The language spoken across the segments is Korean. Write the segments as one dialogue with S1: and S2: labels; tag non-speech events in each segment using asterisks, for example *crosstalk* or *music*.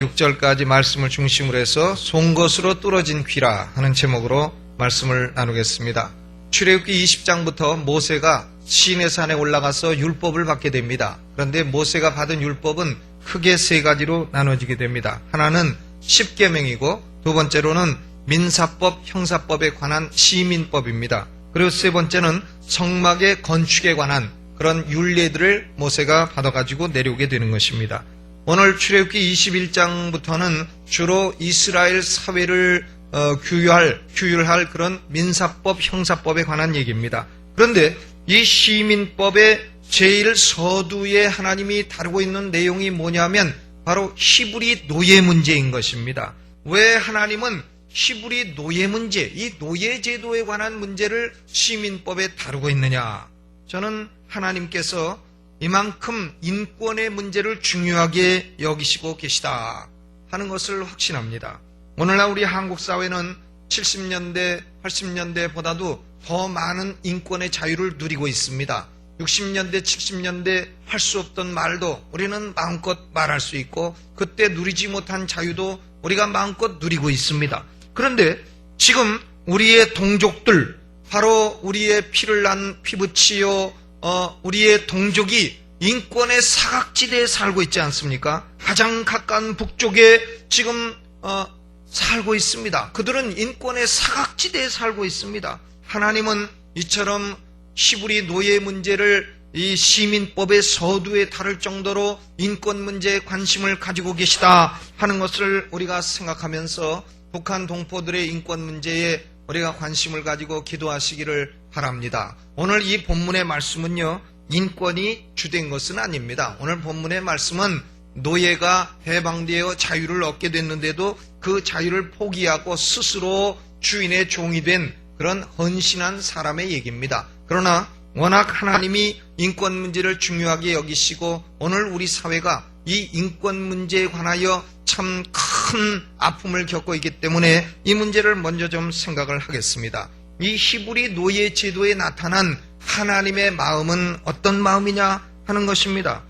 S1: 6절까지 말씀을 중심으로 해서 송것으로 뚫어진 귀라 하는 제목으로 말씀을 나누겠습니다. 출애굽기 20장부터 모세가 시내 산에 올라가서 율법을 받게 됩니다. 그런데 모세가 받은 율법은 크게 세 가지로 나눠지게 됩니다. 하나는 십계명이고 두 번째로는 민사법, 형사법에 관한 시민법입니다. 그리고 세 번째는 성막의 건축에 관한 그런 율례들을 모세가 받아가지고 내려오게 되는 것입니다. 오늘 출애굽기 21장부터는 주로 이스라엘 사회를 어, 규율할, 규율할 그런 민사법, 형사법에 관한 얘기입니다. 그런데 이 시민법의 제일 서두에 하나님이 다루고 있는 내용이 뭐냐면 바로 히브리 노예 문제인 것입니다. 왜 하나님은 히브리 노예 문제, 이 노예 제도에 관한 문제를 시민법에 다루고 있느냐? 저는 하나님께서 이만큼 인권의 문제를 중요하게 여기시고 계시다 하는 것을 확신합니다. 오늘날 우리 한국 사회는 70년대, 80년대보다도 더 많은 인권의 자유를 누리고 있습니다. 60년대, 70년대 할 수 없던 말도 우리는 마음껏 말할 수 있고 그때 누리지 못한 자유도 우리가 마음껏 누리고 있습니다. 그런데 지금 우리의 동족들, 바로 우리의 피를 난 피부치요, 어, 우리의 동족이 인권의 사각지대에 살고 있지 않습니까? 가장 가까운 북쪽에 지금 어, 살고 있습니다. 그들은 인권의 사각지대에 살고 있습니다. 하나님은 이처럼 히브리 노예 문제를 이 시민법의 서두에 다룰 정도로 인권 문제에 관심을 가지고 계시다 하는 것을 우리가 생각하면서 북한 동포들의 인권 문제에 우리가 관심을 가지고 기도하시기를 바랍니다. 오늘 이 본문의 말씀은요, 인권이 주된 것은 아닙니다. 오늘 본문의 말씀은 노예가 해방되어 자유를 얻게 됐는데도 그 자유를 포기하고 스스로 주인의 종이 된 그런 헌신한 사람의 얘기입니다. 그러나 워낙 하나님이 인권 문제를 중요하게 여기시고 오늘 우리 사회가 이 인권 문제에 관하여 참 큰 아픔을 겪고 있기 때문에 이 문제를 먼저 좀 생각을 하겠습니다. 이 히브리 노예 제도에 나타난 하나님의 마음은 어떤 마음이냐 하는 것입니다.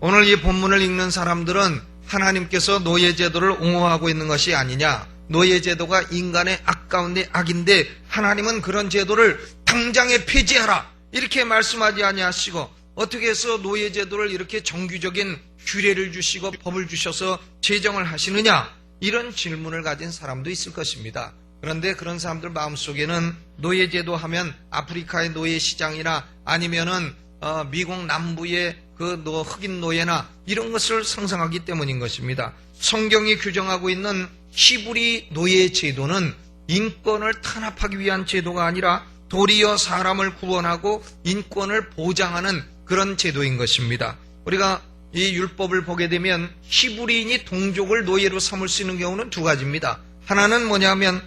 S1: 오늘 이 본문을 읽는 사람들은 하나님께서 노예 제도를 옹호하고 있는 것이 아니냐. 노예 제도가 인간의 악 가운데 악인데 하나님은 그런 제도를 당장에 폐지하라. 이렇게 말씀하지 아니하시고 어떻게 해서 노예 제도를 이렇게 정규적인 규례를 주시고 법을 주셔서 제정을 하시느냐? 이런 질문을 가진 사람도 있을 것입니다. 그런데 그런 사람들 마음속에는 노예제도 하면 아프리카의 노예 시장이나 아니면은 어, 미국 남부의 그 노- 흑인 노예나 이런 것을 상상하기 때문인 것입니다. 성경이 규정하고 있는 히브리 노예 제도는 인권을 탄압하기 위한 제도가 아니라 도리어 사람을 구원하고 인권을 보장하는 그런 제도인 것입니다. 우리가 이 율법을 보게 되면 히브리인이 동족을 노예로 삼을 수 있는 경우는 두 가지입니다. 하나는 뭐냐면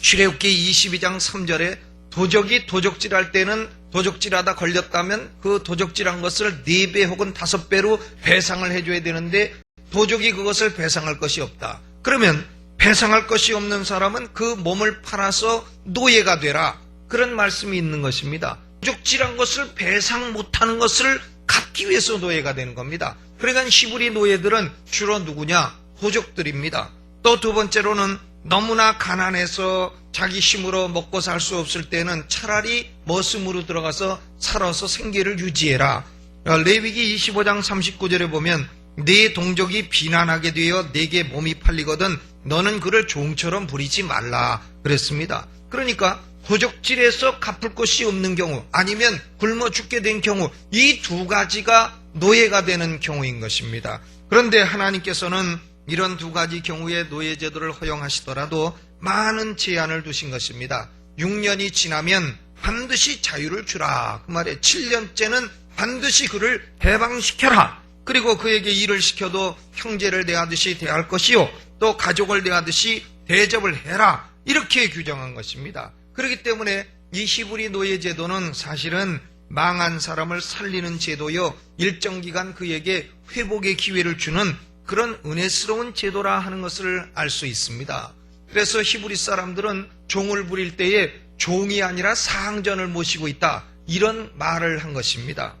S1: 출애굽기 22장 3절에 도적이 도적질할 때는 도적질하다 걸렸다면 그 도적질한 것을 4배 혹은 5배로 배상을 해줘야 되는데 도적이 그것을 배상할 것이 없다. 그러면 배상할 것이 없는 사람은 그 몸을 팔아서 노예가 되라. 그런 말씀이 있는 것입니다. 도적질한 것을 배상 못하는 것을 갚기 위해서 노예가 되는 겁니다. 그러니까 시부리 노예들은 주로 누구냐? 도적들입니다. 또 두 번째로는 너무나 가난해서 자기 힘으로 먹고 살 수 없을 때는 차라리 머슴으로 들어가서 살아서 생계를 유지해라. 어, 레위기 25장 39절에 보면 네 동족이 비난하게 되어 내게 몸이 팔리거든 너는 그를 종처럼 부리지 말라 그랬습니다. 그러니까 도적질에서 갚을 것이 없는 경우 아니면 굶어 죽게 된 경우 이 두 가지가 노예가 되는 경우인 것입니다. 그런데 하나님께서는 이런 두 가지 경우에 노예 제도를 허용하시더라도 많은 제한을 두신 것입니다. 6년이 지나면 반드시 자유를 주라. 그 말에 7년째는 반드시 그를 해방시켜라. 그리고 그에게 일을 시켜도 형제를 대하듯이 대할 것이요. 또 가족을 대하듯이 대접을 해라. 이렇게 규정한 것입니다. 그렇기 때문에 이 히브리 노예 제도는 사실은 망한 사람을 살리는 제도요. 일정 기간 그에게 회복의 기회를 주는 그런 은혜스러운 제도라 하는 것을 알 수 있습니다. 그래서 히브리 사람들은 종을 부릴 때에 종이 아니라 상전을 모시고 있다. 이런 말을 한 것입니다.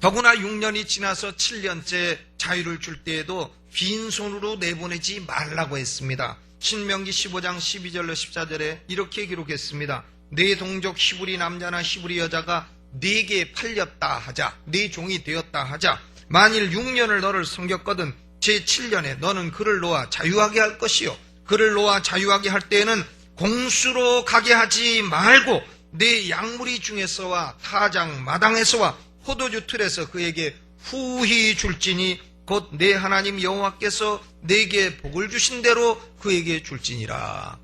S1: 더구나 6년이 지나서 7년째 자유를 줄 때에도 빈손으로 내보내지 말라고 했습니다. 신명기 15장 12절로 14절에 이렇게 기록했습니다. 내 동족 히브리 남자나 히브리 여자가 네게 팔렸다 하자, 네 종이 되었다 하자, 만일 6년을 너를 섬겼거든 제 7년에 너는 그를 놓아 자유하게 할 것이요. 그를 놓아 자유하게 할 때에는 공수로 가게 하지 말고 내 양무리 중에서와 타장 마당에서와 포도주 틀에서 그에게 후히 줄지니 곧 내 하나님 여호와께서 내게 복을 주신 대로 그에게 줄지니라.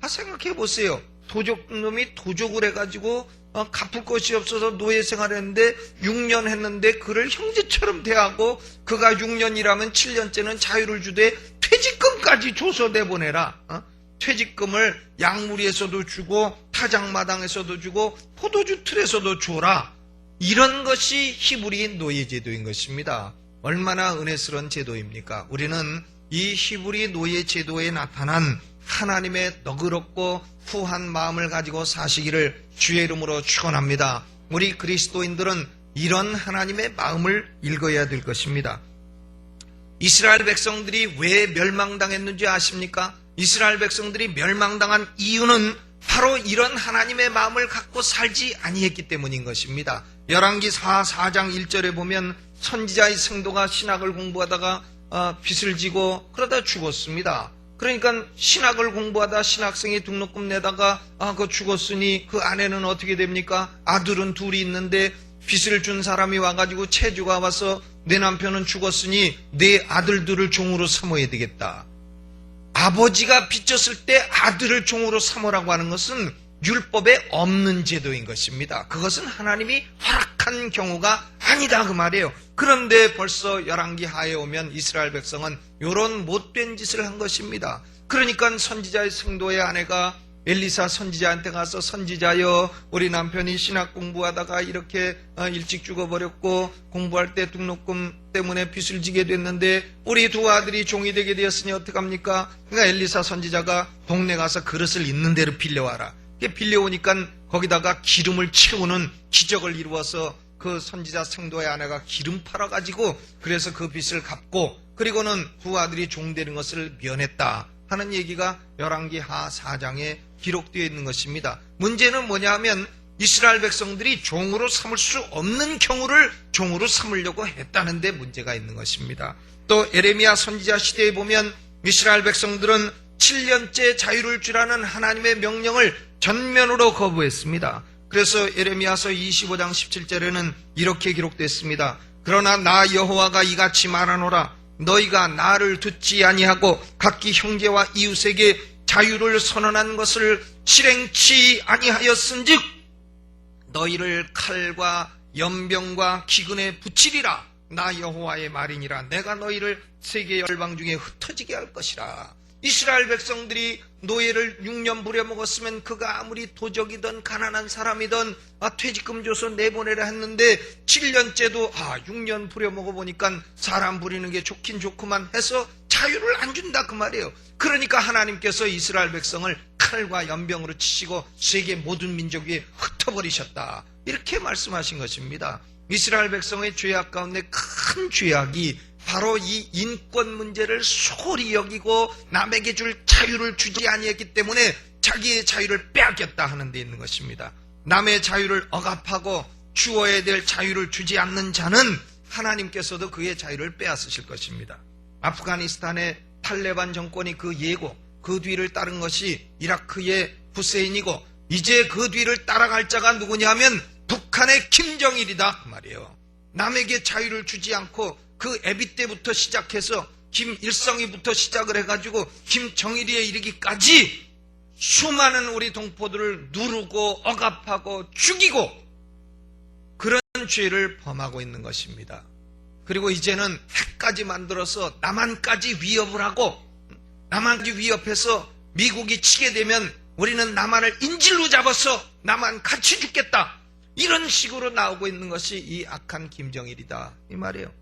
S1: 아, 생각해 보세요. 도적놈이 도적을 해가지고 어, 갚을 것이 없어서 노예 생활했는데 6년 했는데 그를 형제처럼 대하고 그가 6년이라면 7년째는 자유를 주되 퇴직금까지 줘서 내보내라. 어? 퇴직금을 양무리에서도 주고 타작마당에서도 주고 포도주 틀에서도 줘라. 이런 것이 히브리 노예 제도인 것입니다. 얼마나 은혜스러운 제도입니까? 우리는 이 히브리 노예 제도에 나타난 하나님의 너그럽고 후한 마음을 가지고 사시기를 주의 이름으로 축원합니다. 우리 그리스도인들은 이런 하나님의 마음을 읽어야 될 것입니다. 이스라엘 백성들이 왜 멸망당했는지 아십니까? 이스라엘 백성들이 멸망당한 이유는 바로 이런 하나님의 마음을 갖고 살지 아니했기 때문인 것입니다. 열왕기 4, 4장 1절에 보면 선지자의 성도가 신학을 공부하다가 어, 빚을 지고 그러다 죽었습니다. 그러니까 신학을 공부하다 신학생이 등록금 내다가 아, 그 죽었으니 그 아내는 어떻게 됩니까? 아들은 둘이 있는데 빚을 준 사람이 와가지고 체주가 와서 내 남편은 죽었으니 내 아들들을 종으로 삼아야 되겠다. 아버지가 빚졌을 때 아들을 종으로 삼으라고 하는 것은 율법에 없는 제도인 것입니다. 그것은 하나님이 허락한 경우가 아니다 그 말이에요. 그런데 벌써 열왕기 하에 오면 이스라엘 백성은 이런 못된 짓을 한 것입니다. 그러니까 선지자의 성도의 아내가 엘리사 선지자한테 가서 선지자여 우리 남편이 신학 공부하다가 이렇게 어, 일찍 죽어버렸고 공부할 때 등록금 때문에 빚을 지게 됐는데 우리 두 아들이 종이 되게 되었으니 어떡합니까? 그러니까 엘리사 선지자가 동네 가서 그릇을 있는 대로 빌려와라. 빌려오니까 거기다가 기름을 채우는 기적을 이루어서 그 선지자 성도의 아내가 기름 팔아가지고 그래서 그 빚을 갚고 그리고는 두 아들이 종되는 것을 면했다 하는 얘기가 열왕기 하 4장에 기록되어 있는 것입니다. 문제는 뭐냐면 이스라엘 백성들이 종으로 삼을 수 없는 경우를 종으로 삼으려고 했다는 데 문제가 있는 것입니다. 또 에레미야 선지자 시대에 보면 이스라엘 백성들은 7년째 자유를 주라는 하나님의 명령을 전면으로 거부했습니다. 그래서 에레미야서 25장 17절에는 이렇게 기록됐습니다. 그러나 나 여호와가 이같이 말하노라 너희가 나를 듣지 아니하고 각기 형제와 이웃에게 자유를 선언한 것을 실행치 아니하였은즉 너희를 칼과 연병과 기근에 붙이리라 나 여호와의 말이니라 내가 너희를 세계 열방 중에 흩어지게 할 것이라 이스라엘 백성들이 노예를 6년 부려먹었으면 그가 아무리 도적이든 가난한 사람이든 아, 퇴직금 줘서 내보내라 했는데 7년째도 아 6년 부려먹어 보니까 사람 부리는 게 좋긴 좋구만 해서 자유를 안 준다 그 말이에요. 그러니까 하나님께서 이스라엘 백성을 칼과 연병으로 치시고 세계 모든 민족 위에 흩어버리셨다. 이렇게 말씀하신 것입니다. 이스라엘 백성의 죄악 가운데 큰 죄악이 바로 이 인권 문제를 소홀히 여기고 남에게 줄 자유를 주지 아니했기 때문에 자기의 자유를 빼앗겼다 하는 데 있는 것입니다. 남의 자유를 억압하고 주어야 될 자유를 주지 않는 자는 하나님께서도 그의 자유를 빼앗으실 것입니다. 아프가니스탄의 탈레반 정권이 그 예고, 그 뒤를 따른 것이 이라크의 후세인이고 이제 그 뒤를 따라갈 자가 누구냐면 북한의 김정일이다 그 말이에요. 남에게 자유를 주지 않고 그 애비 때부터 시작해서 김일성이부터 시작을 해가지고 김정일이에 이르기까지 수많은 우리 동포들을 누르고 억압하고 죽이고 그런 죄를 범하고 있는 것입니다. 그리고 이제는 핵까지 만들어서 남한까지 위협을 하고 남한까지 위협해서 미국이 치게 되면 우리는 남한을 인질로 잡아서 남한 같이 죽겠다. 이런 식으로 나오고 있는 것이 이 악한 김정일이다. 이 말이에요.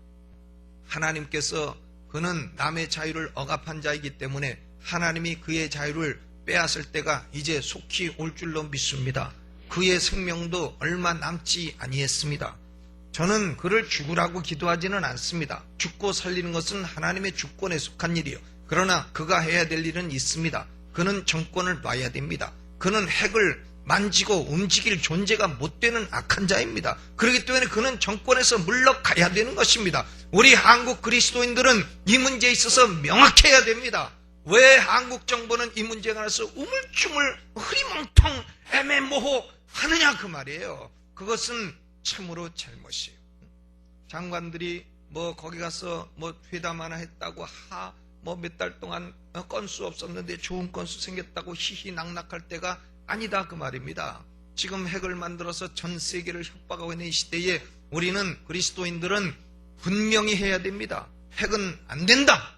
S1: 하나님께서 그는 남의 자유를 억압한 자이기 때문에 하나님이 그의 자유를 빼앗을 때가 이제 속히 올 줄로 믿습니다. 그의 생명도 얼마 남지 아니했습니다. 저는 그를 죽으라고 기도하지는 않습니다. 죽고 살리는 것은 하나님의 주권에 속한 일이요. 그러나 그가 해야 될 일은 있습니다. 그는 정권을 놔야 됩니다. 그는 핵을 만지고 움직일 존재가 못 되는 악한 자입니다. 그렇기 때문에 그는 정권에서 물러가야 되는 것입니다. 우리 한국 그리스도인들은 이 문제에 있어서 명확해야 됩니다. 왜 한국 정부는 이 문제에 관해서 우물쭈물 흐리멍텅 애매모호 하느냐 그 말이에요. 그것은 참으로 잘못이에요. 장관들이 뭐 거기 가서 뭐 회담 하나 했다고 하 뭐 몇 달 동안 어, 건수 없었는데 좋은 건수 생겼다고 히히 낙낙할 때가 아니다 그 말입니다. 지금 핵을 만들어서 전 세계를 협박하고 있는 이 시대에 우리는 그리스도인들은 분명히 해야 됩니다. 핵은 안 된다.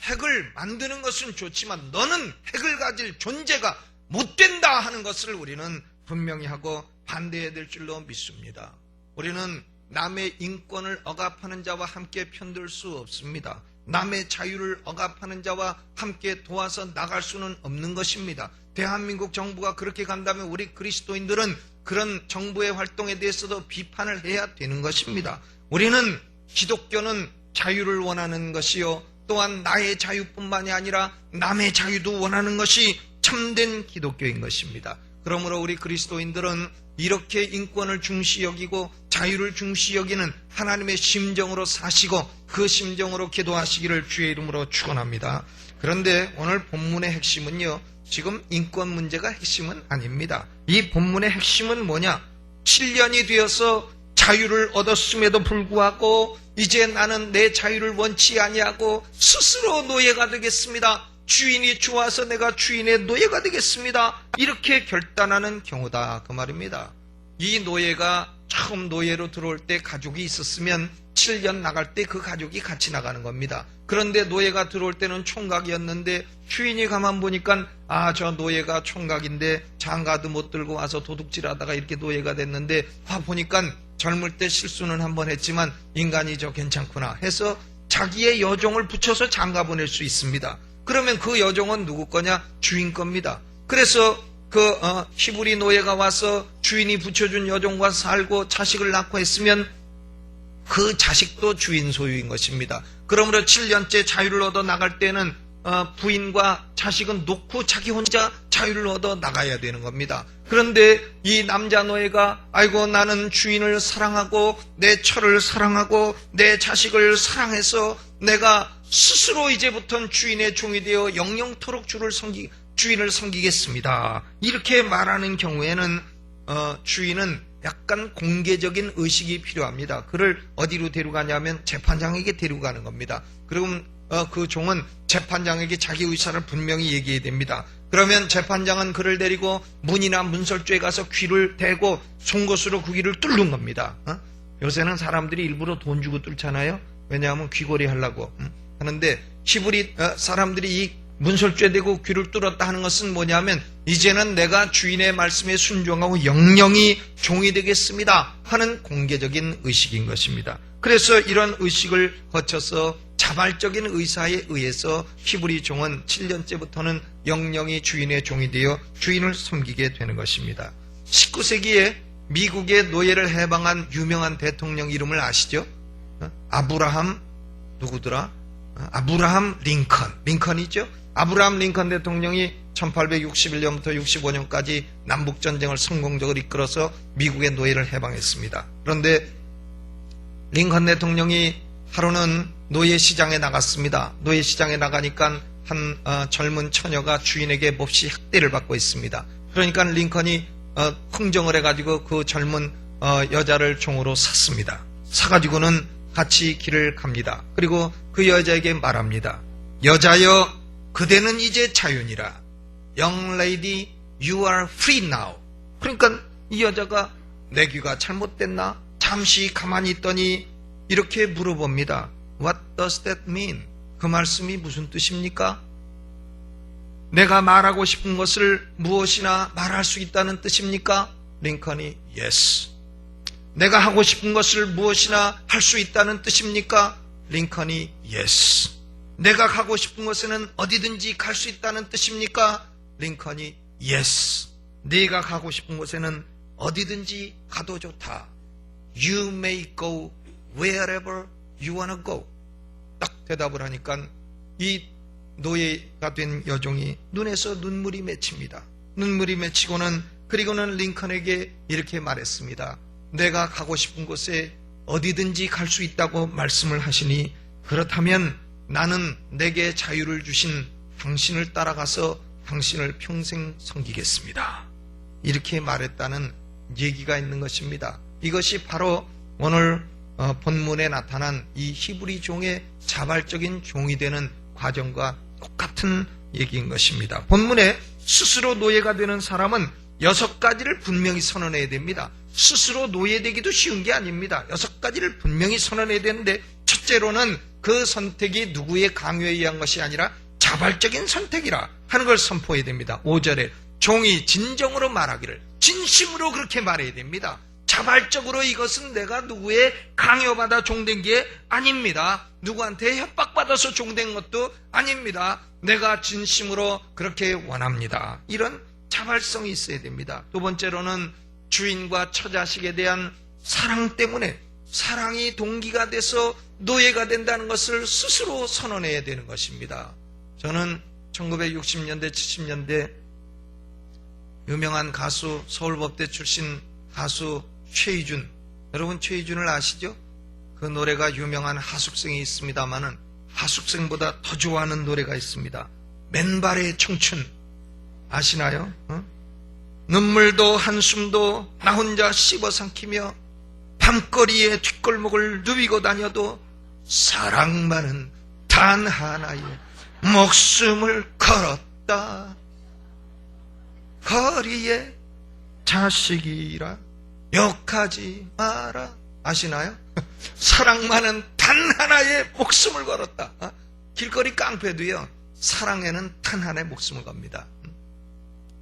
S1: 핵을 만드는 것은 좋지만 너는 핵을 가질 존재가 못 된다 하는 것을 우리는 분명히 하고 반대해야 될 줄로 믿습니다. 우리는 남의 인권을 억압하는 자와 함께 편들 수 없습니다. 남의 자유를 억압하는 자와 함께 도와서 나갈 수는 없는 것입니다. 대한민국 정부가 그렇게 간다면 우리 그리스도인들은 그런 정부의 활동에 대해서도 비판을 해야 되는 것입니다. 우리는 기독교는 자유를 원하는 것이요. 또한 나의 자유뿐만이 아니라 남의 자유도 원하는 것이 참된 기독교인 것입니다. 그러므로 우리 그리스도인들은 이렇게 인권을 중시 여기고 자유를 중시 여기는 하나님의 심정으로 사시고 그 심정으로 기도하시기를 주의 이름으로 축원합니다. 그런데 오늘 본문의 핵심은요. 지금 인권 문제가 핵심은 아닙니다. 이 본문의 핵심은 뭐냐? 7년이 되어서 자유를 얻었음에도 불구하고 이제 나는 내 자유를 원치 아니하고 스스로 노예가 되겠습니다. 주인이 좋아서 내가 주인의 노예가 되겠습니다. 이렇게 결단하는 경우다 그 말입니다. 이 노예가 처음 노예로 들어올 때 가족이 있었으면 7년 나갈 때 그 가족이 같이 나가는 겁니다. 그런데 노예가 들어올 때는 총각이었는데 주인이 가만 보니까 아 저 노예가 총각인데 장가도 못 들고 와서 도둑질 하다가 이렇게 노예가 됐는데 와 보니까 젊을 때 실수는 한번 했지만 인간이 저 괜찮구나 해서 자기의 여종을 붙여서 장가 보낼 수 있습니다. 그러면 그 여종은 누구 거냐? 주인 겁니다. 그래서 그 어, 히브리 노예가 와서 주인이 붙여준 여종과 살고 자식을 낳고 했으면 그 자식도 주인 소유인 것입니다. 그러므로 7년째 자유를 얻어 나갈 때는 어, 부인과 자식은 놓고 자기 혼자 자유를 얻어 나가야 되는 겁니다. 그런데 이 남자 노예가 아이고 나는 주인을 사랑하고 내 처를 사랑하고 내 자식을 사랑해서 내가 스스로 이제부터는 주인의 종이 되어 영영토록 주를 섬기 주인을 섬기겠습니다. 이렇게 말하는 경우에는 어, 주인은 약간 공개적인 의식이 필요합니다. 그를 어디로 데려가냐면 재판장에게 데려가는 겁니다. 그럼 어, 그 종은 재판장에게 자기 의사를 분명히 얘기해야 됩니다. 그러면 재판장은 그를 데리고 문이나 문설주에 가서 귀를 대고 송곳으로 그 귀를 뚫는 겁니다. 어? 요새는 사람들이 일부러 돈 주고 뚫잖아요. 왜냐하면 귀걸이 하려고 음? 하는데 히브리 어, 사람들이 이 문설주에 대고 귀를 뚫었다 하는 것은 뭐냐면 이제는 내가 주인의 말씀에 순종하고 영영이 종이 되겠습니다 하는 공개적인 의식인 것입니다. 그래서 이런 의식을 거쳐서 자발적인 의사에 의해서 히브리 종은 7년째부터는 영영이 주인의 종이 되어 주인을 섬기게 되는 것입니다. 19세기에 미국의 노예를 해방한 유명한 대통령 이름을 아시죠? 어? 아브라함 누구더라? 어? 아브라함 링컨. 링컨이죠? 아브라함 링컨 대통령이 1861년부터 65년까지 남북전쟁을 성공적으로 이끌어서 미국의 노예를 해방했습니다. 그런데 링컨 대통령이 하루는 노예 시장에 나갔습니다. 노예 시장에 나가니까 한 어, 젊은 처녀가 주인에게 몹시 학대를 받고 있습니다. 그러니까 링컨이 어, 흥정을 해가지고 그 젊은 어, 여자를 종으로 샀습니다. 사가지고는 같이 길을 갑니다. 그리고 그 여자에게 말합니다. 여자여 그대는 이제 자유니라. Young lady, you are free now. 그러니까 이 여자가 내 귀가 잘못됐나? 잠시 가만히 있더니 이렇게 물어봅니다. What does that mean? 그 말씀이 무슨 뜻입니까? 내가 말하고 싶은 것을 무엇이나 말할 수 있다는 뜻입니까? 링컨이 yes. 내가 하고 싶은 것을 무엇이나 할 수 있다는 뜻입니까? 링컨이 yes. 내가 가고 싶은 곳에는 어디든지 갈 수 있다는 뜻입니까? 링컨이 yes. 네가 가고 싶은 곳에는 어디든지 가도 좋다. You may go wherever you wanna go. 딱 대답을 하니까 이 노예가 된 여종이 눈에서 눈물이 맺힙니다. 눈물이 맺히고는 그리고는 링컨에게 이렇게 말했습니다. 내가 가고 싶은 곳에 어디든지 갈 수 있다고 말씀을 하시니 그렇다면 나는 내게 자유를 주신 당신을 따라가서 당신을 평생 섬기겠습니다. 이렇게 말했다는 얘기가 있는 것입니다. 이것이 바로 오늘 어, 본문에 나타난 이 히브리 종의 자발적인 종이 되는 과정과 똑같은 얘기인 것입니다. 본문에 스스로 노예가 되는 사람은 여섯 가지를 분명히 선언해야 됩니다. 스스로 노예되기도 쉬운 게 아닙니다. 여섯 가지를 분명히 선언해야 되는데 첫째로는 그 선택이 누구의 강요에 의한 것이 아니라 자발적인 선택이라 하는 걸 선포해야 됩니다. 5절에 종이 진정으로 말하기를 진심으로 그렇게 말해야 됩니다. 자발적으로 이것은 내가 누구의 강요받아 종된 게 아닙니다. 누구한테 협박받아서 종된 것도 아닙니다. 내가 진심으로 그렇게 원합니다. 이런 자발성이 있어야 됩니다. 두 번째로는 주인과 처자식에 대한 사랑 때문에 사랑이 동기가 돼서 노예가 된다는 것을 스스로 선언해야 되는 것입니다. 저는 1960년대, 70년대 유명한 가수 서울법대 출신 가수 최희준 여러분 최희준을 아시죠? 그 노래가 유명한 하숙생이 있습니다만은 하숙생보다 더 좋아하는 노래가 있습니다. 맨발의 청춘 아시나요? 어? 눈물도 한숨도 나 혼자 씹어 삼키며 밤거리에 뒷골목을 누비고 다녀도 사랑만은 단 하나의 목숨을 걸었다. 거리에 자식이라 욕하지 마라. 아시나요? *laughs* 사랑만은 단 하나의 목숨을 걸었다. 어? 길거리 깡패도요, 사랑에는 단 하나의 목숨을 겁니다.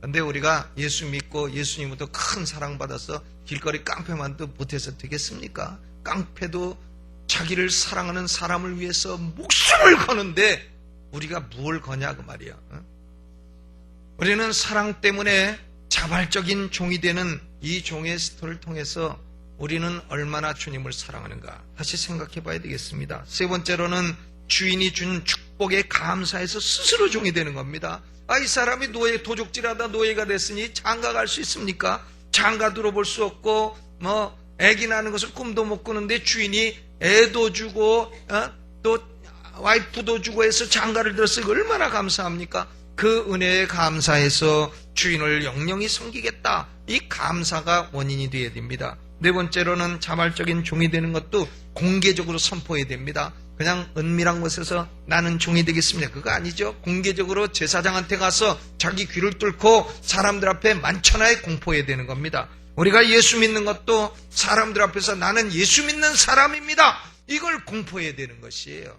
S1: 근데 우리가 예수 믿고 예수님부터 큰 사랑받아서 길거리 깡패만 도 못해서 되겠습니까? 깡패도 자기를 사랑하는 사람을 위해서 목숨을 거는데 우리가 무엇을 거냐 그 말이야. 어? 우리는 사랑 때문에 자발적인 종이 되는 이 종의 스토리를 통해서 우리는 얼마나 주님을 사랑하는가 다시 생각해 봐야 되겠습니다. 세 번째로는 주인이 준 축복에 감사해서 스스로 종이 되는 겁니다. 아, 이 사람이 노예, 도적질하다 노예가 됐으니 장가 갈 수 있습니까? 장가 들어볼 수 없고, 뭐, 애기 나는 것을 꿈도 못 꾸는데 주인이 애도 주고, 어? 또 와이프도 주고 해서 장가를 들었으니 얼마나 감사합니까? 그 은혜에 감사해서 주인을 영영히 섬기겠다. 이 감사가 원인이 되어야 됩니다. 네 번째로는 자발적인 종이 되는 것도 공개적으로 선포해야 됩니다. 그냥 은밀한 곳에서 나는 종이 되겠습니다. 그거 아니죠. 공개적으로 제사장한테 가서 자기 귀를 뚫고 사람들 앞에 만천하에 공포해야 되는 겁니다. 우리가 예수 믿는 것도 사람들 앞에서 나는 예수 믿는 사람입니다. 이걸 공포해야 되는 것이에요.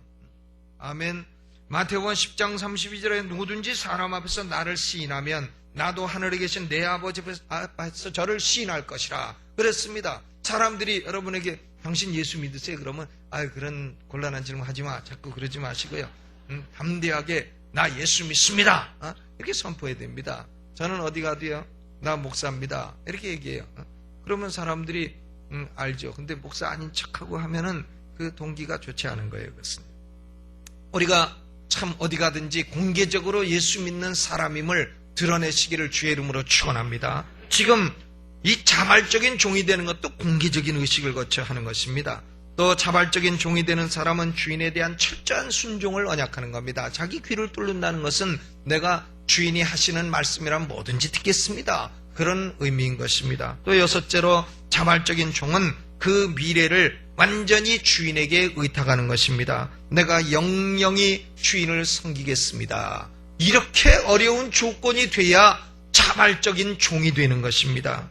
S1: 아멘. 마태복음 10장 32절에 누구든지 사람 앞에서 나를 시인하면 나도 하늘에 계신 내 아버지 앞에서 저를 시인할 것이라 그랬습니다. 사람들이 여러분에게 당신 예수 믿으세요? 그러면 아 그런 곤란한 질문 하지 마. 자꾸 그러지 마시고요. 음, 담대하게 나 예수 믿습니다. 어? 이렇게 선포해야 됩니다. 저는 어디 가도요. 나 목사입니다. 이렇게 얘기해요. 어? 그러면 사람들이 음, 알죠. 근데 목사 아닌 척하고 하면은 그 동기가 좋지 않은 거예요. 그것은. 우리가 참 어디 가든지 공개적으로 예수 믿는 사람임을 드러내시기를 주의 이름으로 축원합니다. 지금 이 자발적인 종이 되는 것도 공개적인 의식을 거쳐 하는 것입니다. 또 자발적인 종이 되는 사람은 주인에 대한 철저한 순종을 언약하는 겁니다. 자기 귀를 뚫는다는 것은 내가 주인이 하시는 말씀이란 뭐든지 듣겠습니다. 그런 의미인 것입니다. 또 여섯째로 자발적인 종은 그 미래를 완전히 주인에게 의탁하는 것입니다. 내가 영영히 주인을 섬기겠습니다. 이렇게 어려운 조건이 돼야 자발적인 종이 되는 것입니다.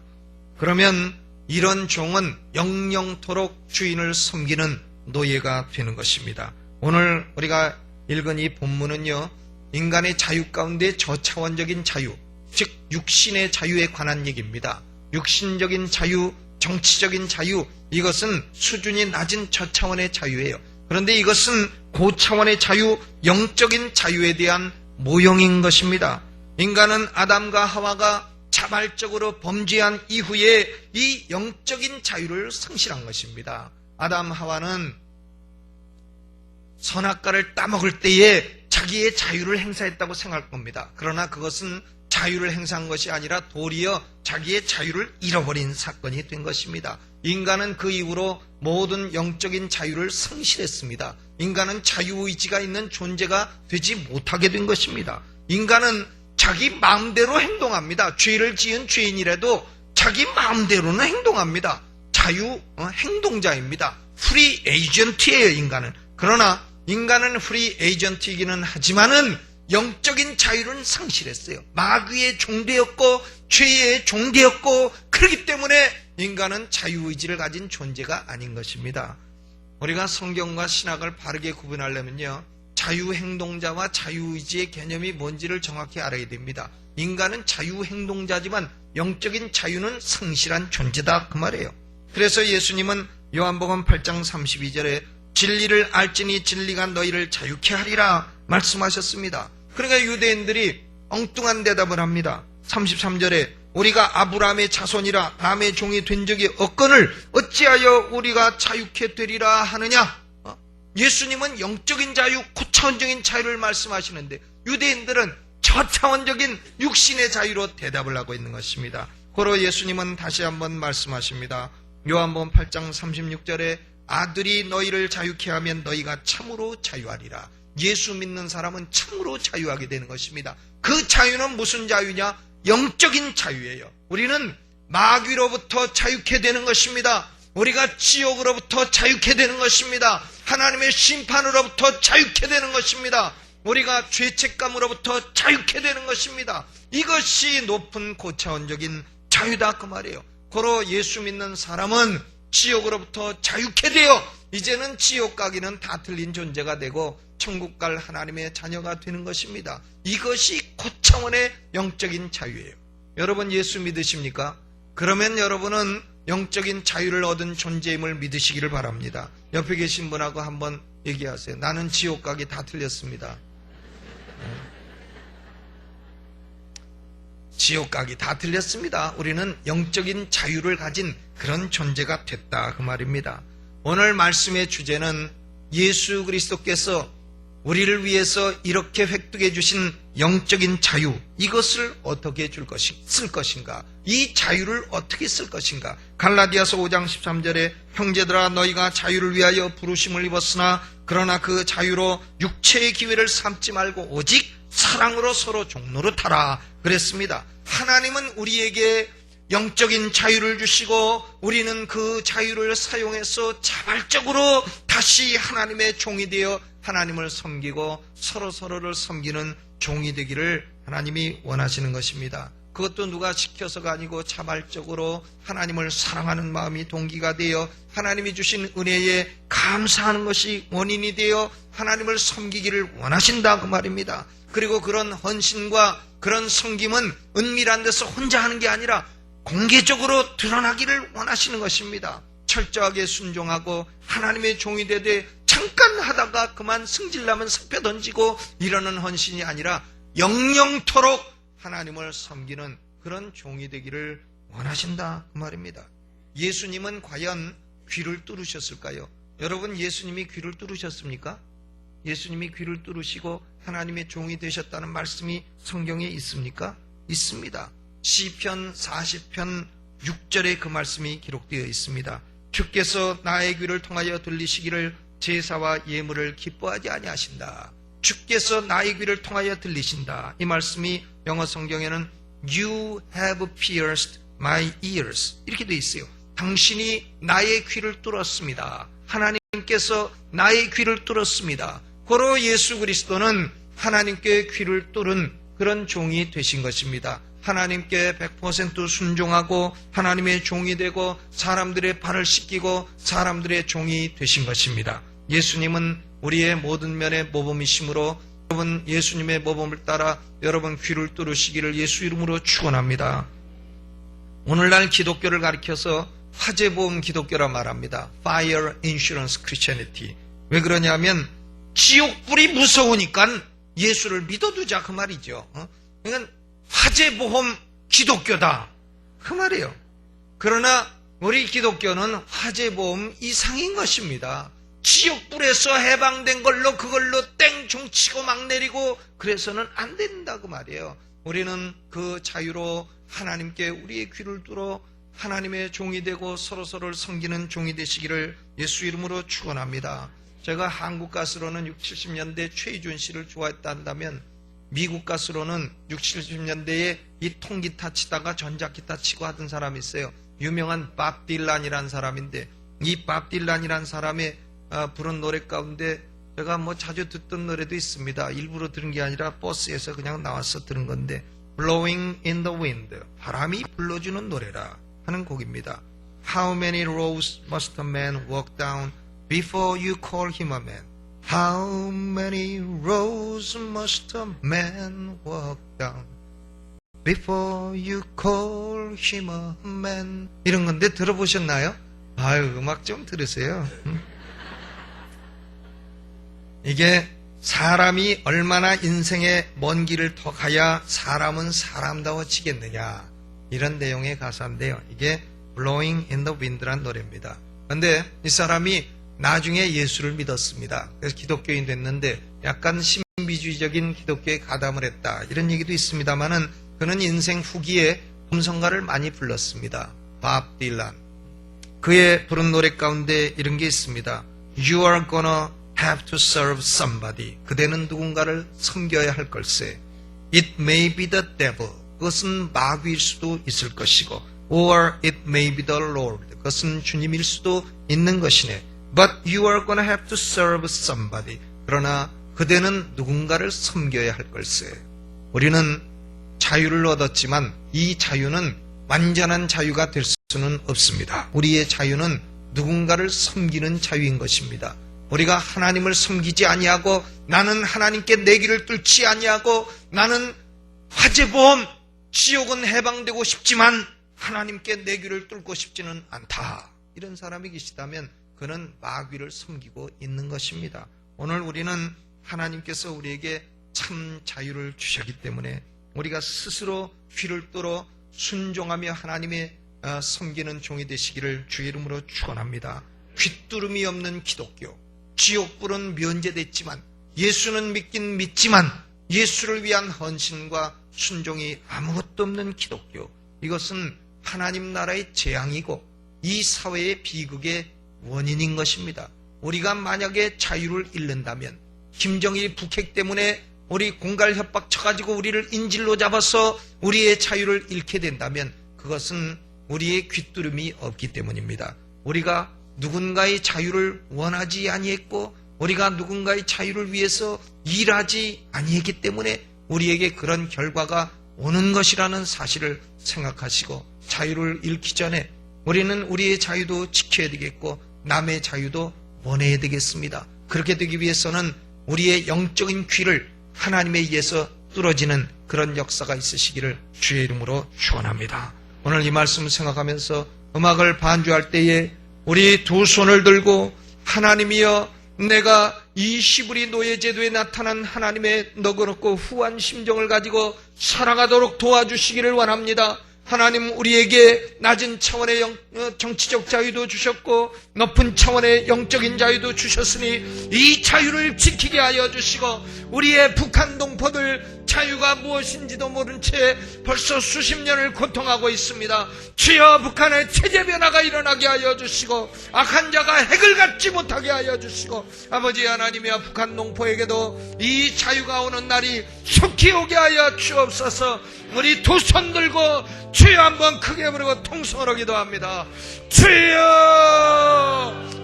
S1: 그러면 이런 종은 영영토록 주인을 섬기는 노예가 되는 것입니다. 오늘 우리가 읽은 이 본문은요, 인간의 자유 가운데 저차원적인 자유, 즉 육신의 자유에 관한 얘기입니다. 육신적인 자유, 정치적인 자유, 이것은 수준이 낮은 저차원의 자유예요. 그런데 이것은 고차원의 자유, 영적인 자유에 대한 모형인 것입니다. 인간은 아담과 하와가 자발적으로 범죄한 이후에 이 영적인 자유를 상실한 것입니다. 아담 하와는 선악과를 따먹을 때에 자기의 자유를 행사했다고 생각할 겁니다. 그러나 그것은 자유를 행사한 것이 아니라 도리어 자기의 자유를 잃어버린 사건이 된 것입니다. 인간은 그 이후로 모든 영적인 자유를 상실했습니다. 인간은 자유의지가 있는 존재가 되지 못하게 된 것입니다. 인간은 자기 마음대로 행동합니다. 죄를 지은 죄인이라도 자기 마음대로는 행동합니다. 자유 어, 행동자입니다. 프리 에이전트예요, 인간은. 그러나 인간은 프리 에이전트이기는 하지만은 영적인 자유는 상실했어요. 마귀의 종되었고 죄의 종되었고 그렇기 때문에 인간은 자유의지를 가진 존재가 아닌 것입니다. 우리가 성경과 신학을 바르게 구분하려면요. 자유행동자와 자유의지의 개념이 뭔지를 정확히 알아야 됩니다. 인간은 자유행동자지만 영적인 자유는 상실한 존재다 그 말이에요. 그래서 예수님은 요한복음 8장 32절에 진리를 알지니 진리가 너희를 자유케 하리라 말씀하셨습니다. 그러니까 유대인들이 엉뚱한 대답을 합니다. 33절에 우리가 아브라함의 자손이라 남의 종이 된 적이 없거늘 어찌하여 우리가 자유케 되리라 하느냐? 어? 예수님은 영적인 자유, 고차원적인 자유를 말씀하시는데 유대인들은 저차원적인 육신의 자유로 대답을 하고 있는 것입니다. 고로 예수님은 다시 한번 말씀하십니다. 요한복음 8장 36절에 아들이 너희를 자유케 하면 너희가 참으로 자유하리라. 예수 믿는 사람은 참으로 자유하게 되는 것입니다. 그 자유는 무슨 자유냐? 영적인 자유예요. 우리는 마귀로부터 자유케 되는 것입니다. 우리가 지옥으로부터 자유케 되는 것입니다. 하나님의 심판으로부터 자유케 되는 것입니다. 우리가 죄책감으로부터 자유케 되는 것입니다. 이것이 높은 고차원적인 자유다 그 말이에요. 고로 예수 믿는 사람은 지옥으로부터 자유케 되어 이제는 지옥 가기는 다 틀린 존재가 되고 천국 갈 하나님의 자녀가 되는 것입니다. 이것이 고차원의 영적인 자유예요. 여러분 예수 믿으십니까? 그러면 여러분은 영적인 자유를 얻은 존재임을 믿으시기를 바랍니다. 옆에 계신 분하고 한번 얘기하세요. 나는 지옥 가기 다 틀렸습니다. 지옥 가기 다 틀렸습니다. 우리는 영적인 자유를 가진 그런 존재가 됐다 그 말입니다. 오늘 말씀의 주제는 예수 그리스도께서 우리를 위해서 이렇게 획득해 주신 영적인 자유 이것을 어떻게 줄 것인 쓸 것인가 이 자유를 어떻게 쓸 것인가 갈라디아서 5장 13절에 형제들아 너희가 자유를 위하여 부르심을 입었으나 그러나 그 자유로 육체의 기회를 삼지 말고 오직 사랑으로 서로 종로로 타라 그랬습니다. 하나님은 우리에게 영적인 자유를 주시고 우리는 그 자유를 사용해서 자발적으로 다시 하나님의 종이 되어 하나님을 섬기고 서로 서로를 섬기는 종이 되기를 하나님이 원하시는 것입니다. 그것도 누가 시켜서가 아니고 자발적으로 하나님을 사랑하는 마음이 동기가 되어 하나님이 주신 은혜에 감사하는 것이 원인이 되어 하나님을 섬기기를 원하신다 그 말입니다. 그리고 그런 헌신과 그런 섬김은 은밀한 데서 혼자 하는 게 아니라 공개적으로 드러나기를 원하시는 것입니다. 철저하게 순종하고 하나님의 종이 되되 잠깐 하다가 그만 승질나면 삭혀 던지고 이러는 헌신이 아니라 영영토록 하나님을 섬기는 그런 종이 되기를 원하신다 그 말입니다. 예수님은 과연 귀를 뚫으셨을까요? 여러분 예수님이 귀를 뚫으셨습니까? 예수님이 귀를 뚫으시고 하나님의 종이 되셨다는 말씀이 성경에 있습니까? 있습니다. 시편 40편 6절에 그 말씀이 기록되어 있습니다. 주께서 나의 귀를 통하여 들리시기를 제사와 예물을 기뻐하지 아니하신다. 주께서 나의 귀를 통하여 들리신다. 이 말씀이 영어 성경에는 You have pierced my ears 이렇게 되어 있어요. 당신이 나의 귀를 뚫었습니다. 하나님께서 나의 귀를 뚫었습니다. 고로 예수 그리스도는 하나님께 귀를 뚫은 그런 종이 되신 것입니다. 하나님께 100% 순종하고 하나님의 종이 되고 사람들의 발을 씻기고 사람들의 종이 되신 것입니다. 예수님은 우리의 모든 면의 모범이심으로 여러분 예수님의 모범을 따라 여러분 귀를 뚫으시기를 예수 이름으로 축원합니다. 오늘날 기독교를 가리켜서 화재보험 기독교라 말합니다. Fire Insurance Christianity. 왜 그러냐면 지옥불이 무서우니까 예수를 믿어두자 그 말이죠. 어? 그러니까 화재보험 기독교다. 그 말이에요. 그러나 우리 기독교는 화재보험 이상인 것입니다. 지옥불에서 해방된 걸로 그걸로 땡총 치고 막 내리고 그래서는 안 된다고 말이에요. 우리는 그 자유로 하나님께 우리의 귀를 뚫어 하나님의 종이 되고 서로서로를 섬기는 종이 되시기를 예수 이름으로 축원합니다. 제가 한국 가수로는 60, 70년대 최희준 씨를 좋아했다 한다면 미국 가수로는 60, 70년대에 이 통기타 치다가 전자기타 치고 하던 사람이 있어요. 유명한 밥 딜란이라는 사람인데 이 밥 딜란이라는 사람의 아, 부른 노래 가운데 제가 뭐 자주 듣던 노래도 있습니다. 일부러 들은 게 아니라 버스에서 그냥 나와서 들은 건데 Blowing in the Wind 바람이 불러주는 노래라 하는 곡입니다. How many roads must a man walk down before you call him a man? How many roads must a man walk down before you call him a man? 이런 건데 들어보셨나요? 아유, 음악 좀 들으세요. 음. 이게 사람이 얼마나 인생의 먼 길을 더 가야 사람은 사람다워지겠느냐. 이런 내용의 가사인데요. 이게 Blowing in the Wind란 노래입니다. 근데 이 사람이 나중에 예수를 믿었습니다. 그래서 기독교인 됐는데 약간 신비주의적인 기독교에 가담을 했다. 이런 얘기도 있습니다만은 그는 인생 후기에 음성가를 많이 불렀습니다. 밥 딜란. 그의 부른 노래 가운데 이런 게 있습니다. You are gonna have to serve somebody. 그대는 누군가를 섬겨야 할 걸세. It may be the devil. 그것은 마귀일 수도 있을 것이고, or it may be the Lord. 그것은 주님일 수도 있는 것이네. But you are gonna have to serve somebody. 그러나 그대는 누군가를 섬겨야 할 걸세. 우리는 자유를 얻었지만 이 자유는 완전한 자유가 될 수는 없습니다. 우리의 자유는 누군가를 섬기는 자유인 것입니다. 우리가 하나님을 섬기지 아니하고 나는 하나님께 내 길을 뚫지 아니하고 나는 화재보험 지옥은 해방되고 싶지만 하나님께 내 길을 뚫고 싶지는 않다. 이런 사람이 계시다면 그는 마귀를 섬기고 있는 것입니다. 오늘 우리는 하나님께서 우리에게 참 자유를 주셨기 때문에 우리가 스스로 귀를 뚫어 순종하며 하나님의 어, 섬기는 종이 되시기를 주의 이름으로 축원합니다. 귀뚜름이 없는 기독교, 지옥불은 면제됐지만 예수는 믿긴 믿지만 예수를 위한 헌신과 순종이 아무것도 없는 기독교. 이것은 하나님 나라의 재앙이고 이 사회의 비극의 원인인 것입니다. 우리가 만약에 자유를 잃는다면 김정일 북핵 때문에 우리 공갈 협박 쳐가지고 우리를 인질로 잡아서 우리의 자유를 잃게 된다면 그것은 우리의 귀뚜름이 없기 때문입니다. 우리가 누군가의 자유를 원하지 아니했고 우리가 누군가의 자유를 위해서 일하지 아니했기 때문에 우리에게 그런 결과가 오는 것이라는 사실을 생각하시고 자유를 잃기 전에 우리는 우리의 자유도 지켜야 되겠고 남의 자유도 원해야 되겠습니다. 그렇게 되기 위해서는 우리의 영적인 귀를 하나님에 의해서 뚫어지는 그런 역사가 있으시기를 주의 이름으로 축원합니다. 오늘 이 말씀을 생각하면서 음악을 반주할 때에 우리 두 손을 들고 하나님이여 내가 이 시부리 노예 제도에 나타난 하나님의 너그럽고 후한 심정을 가지고 살아가도록 도와주시기를 원합니다. 하나님 우리에게 낮은 차원의 영- 어, 정치적 자유도 주셨고 높은 차원의 영적인 자유도 주셨으니 이 자유를 지키게 하여 주시고 우리의 북한 동포들 자유가 무엇인지도 모른 채 벌써 수십 년을 고통하고 있습니다. 주여 북한의 체제 변화가 일어나게 하여 주시고 악한 자가 핵을 갖지 못하게 하여 주시고 아버지 하나님이여 북한 농포에게도 이 자유가 오는 날이 속히 오게 하여 주옵소서 우리 두 손 들고 주여 한번 크게 부르고 통성으로 기도합니다. 주여